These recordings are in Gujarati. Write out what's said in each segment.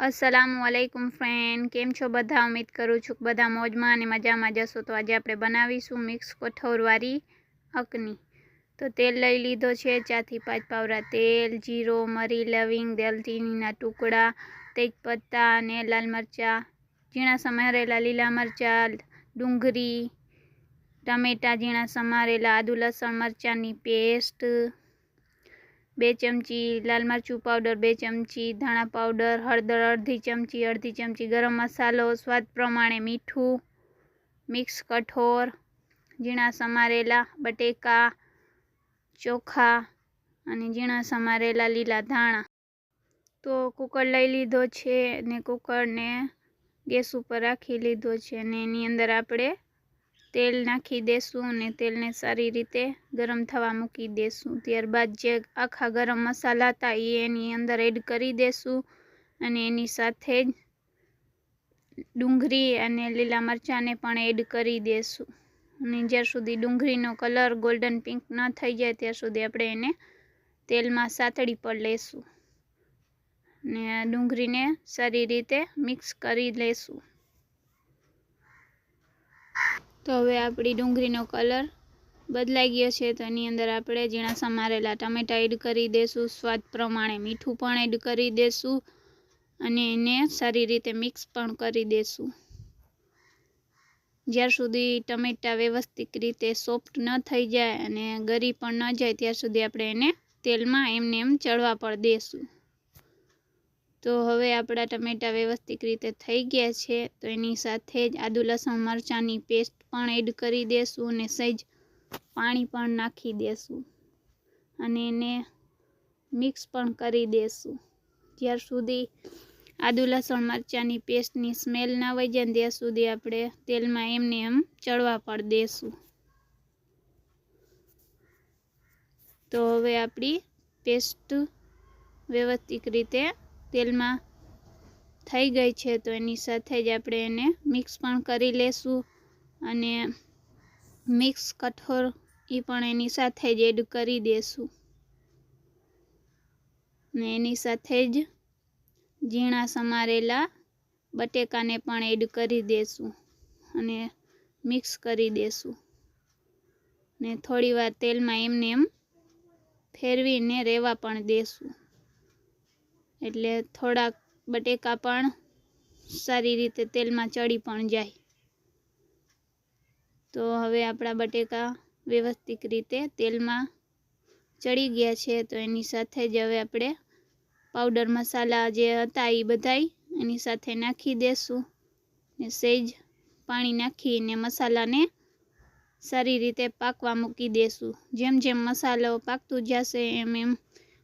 અસલામ વાલેકુમ ફ્રેન્ડ, કેમ છો બધા? ઉમેદ કરું છું બધા મોજમાં અને મજામાં જશો તો આજે આપણે બનાવીશું મિક્સ કઠોરવાળી અકની તો તેલ લઈ લીધો છે, ચારથી પાંચ પાવરા તેલ, જીરો, મરી, લવિંગ, દાલચીનીના ટુકડા, તેજપત્તા અને લાલ મરચાં. ઝીણા સમારેલા લીલા મરચાં, ડુંગળી, ટમેટાં ઝીણા સમારેલા, આદુ લસણ મરચાંની પેસ્ટ બે ચમચી લાલ મરચું પાવડર બે ચમચી ધાણા પાવડર હળદર, અડધી ચમચી અડધી ચમચી ગરમ મસાલો, સ્વાદ પ્રમાણે મીઠું, મિક્સ કઠોર ઝીણા સમારેલા, બટેકા, ચોખા અને ઝીણા સમારેલા લીલા ધાણા. તો કુકર લઈ લીધો છે ને કુકરને ગેસ ઉપર રાખી લીધો છે અને એની અંદર આપણે તેલ નાખી દેશું અને તેલને સારી રીતે ગરમ થવા મૂકી દેશું. ત્યારબાદ જે આખા ગરમ મસાલા હતા એ એની અંદર એડ કરી દેશું અને એની સાથે જ ડુંગળી અને લીલા મરચાંને પણ એડ કરી દેશું. અને જ્યાર સુધી ડુંગળીનો કલર ગોલ્ડન પિંક ન થઈ જાય ત્યાં સુધી આપણે એને તેલમાં સાતળી પર લેશું. અને ડુંગળીને સારી રીતે મિક્સ કરી લેશું. તો હવે આપણી ડુંગળીનો કલર બદલાઈ ગયો છે. તો એની અંદર આપણે ઝીણા સમારેલા ટમેટાં એડ કરી દઈશું સ્વાદ પ્રમાણે મીઠું પણ એડ કરી દઈશું અને એને સારી રીતે મિક્સ પણ કરી દઈશું જ્યાર સુધી ટમેટાં વ્યવસ્થિત રીતે સોફ્ટ ન થઈ જાય અને ગરી પણ ન જાય ત્યાં સુધી આપણે એને તેલમાં એમને એમ ચડવા પર દઈશું તો હવે આપણા ટમેટા વ્યવસ્થિત રીતે થઈ ગયા છે, તો એની સાથે જ આદુ લસણ મરચાંની પેસ્ટ પણ એડ કરી દેશું અને સહેજ પાણી પણ નાખી દેશું. અને એને મિક્સ પણ કરી દેશું. જ્યાર સુધી આદુ લસણ મરચાંની પેસ્ટની સ્મેલ ના વહી જાય ત્યાં સુધી આપણે તેલમાં એમને એમ ચડવા પણ દેશું. તો હવે આપણી પેસ્ટ વ્યવસ્થિત રીતે તેલમાં થઈ ગઈ છે, તો એની સાથે જ આપણે એને મિક્સ પણ કરી લેશું અને મિક્સ કઠોર એ પણ એની સાથે જ એડ કરી દેશું. ને એની સાથે જ ઝીણા સમારેલા બટેકાને પણ એડ કરી દેશું અને મિક્સ કરી દેશું. ને થોડીવાર તેલમાં એમને એમ ફેરવીને રહેવા પણ દેશું. એટલે થોડાક બટેકા પણ સારી રીતે તેલમાં ચડી પણ જાય. તો હવે આપણા બટેકા વ્યવસ્થિત રીતે તેલમાં ચડી ગયા છે, તો એની સાથે જ હવે આપણે પાવડર મસાલા જે હતા એ બધાય એની સાથે નાખી દેશું ને સેજ પાણી નાખીને મસાલાને સારી રીતે પાકવા મૂકી દેશું. જેમ જેમ મસાલો પાકતું જશે, એમ એમ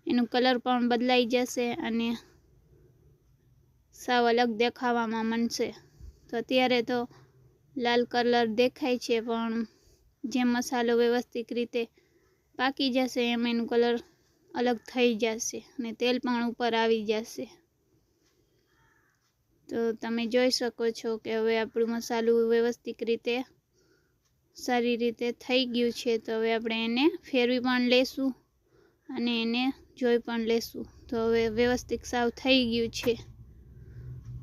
એનું કલર પણ બદલાઈ જશે અને સાવ અલગ દેખાવામાં મનશે. તો અત્યારે તો લાલ કલર દેખાય છે, પણ જેમ મસાલો વ્યવસ્થિત રીતે પાકી જશે, એમ એનું કલર અલગ થઈ જશે અને તેલ પણ ઉપર આવી જશે. તો તમે જોઈ શકો છો કે હવે આપણું મસાલું વ્યવસ્થિત રીતે સારી રીતે થઈ ગયું છે. તો હવે આપણે એને ફેરવી પણ લેશું અને એને જોઈ પણ લેશું. તો હવે વ્યવસ્થિત સાવ થઈ ગયું છે.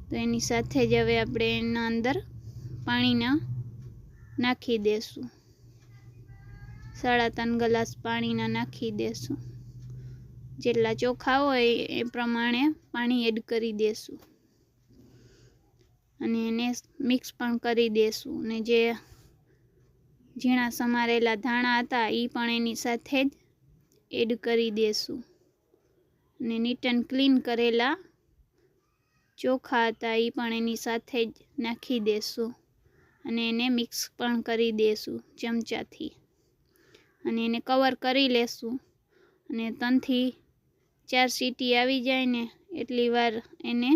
તો એની સાથે જ હવે આપણે એના અંદર પાણીના નાખી દેશું. સાડા ત્રણ ગ્લાસ પાણીના નાખી દેશું. જેટલા ચોખા હોય એ પ્રમાણે પાણી એડ કરી દેશું. અને એને મિક્સ પણ કરી દેશું. અને જે ઝીણા સમારેલા ધાણા હતા એ પણ એની સાથે જ એડ કરી દેશું. અને નીટ એન્ડ ક્લીન કરેલા ચોખા હતા એ પણ એની સાથે જ નાખી દેશું અને એને મિક્સ પણ કરી દેશું ચમચાથી. અને એને કવર કરી લેશું અને ત્રણથી ચાર સીટી આવી જાય ને એટલી વાર એને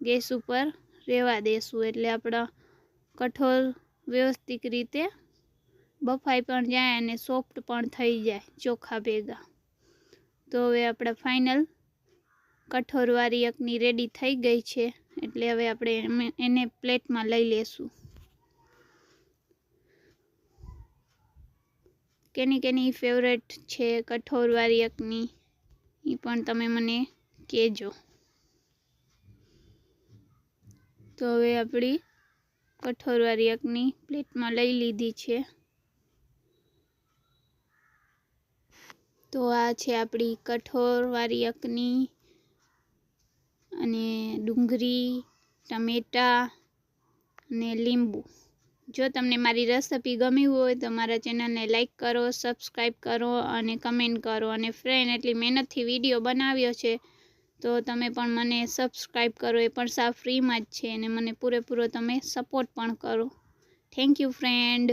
ગેસ ઉપર રહેવા દેશું. એટલે આપણા કઠોળ વ્યવસ્થિત રીતે બફાઈ પણ જાય અને સોફ્ટ પણ થઈ જાય ચોખા ભેગા. તો હવે આપણા ફાઇનલ કઠોરવાળી અકની રેડી થઈ ગઈ છે. એટલે હવે આપણે એને પ્લેટમાં લઈ લેશું. કેની કેની ફેવરેટ છે કઠોરવાળી અકની એ પણ તમે મને કહેજો. તો હવે આપણી કઠોરવાળી અકની પ્લેટમાં લઈ લીધી છે. તો આ છે આપણી કઠોરવાળી અકની અને ડુંગળી ટમેટા અને લીંબુ. જો તમને મારી રેસિપી ગમી હોય તો મારા ચેનલને લાઇક કરો, સબસ્ક્રાઈબ કરો અને કમેન્ટ કરો. અને ફ્રેન્ડ એટલી મહેનતથી વીડિયો બનાવ્યો છે તો તમે પણ મને સબસ્ક્રાઈબ કરો. એ પણ સાવ ફ્રીમાં જ છે અને મને પૂરેપૂરો તમે સપોર્ટ પણ કરો. Thank you friend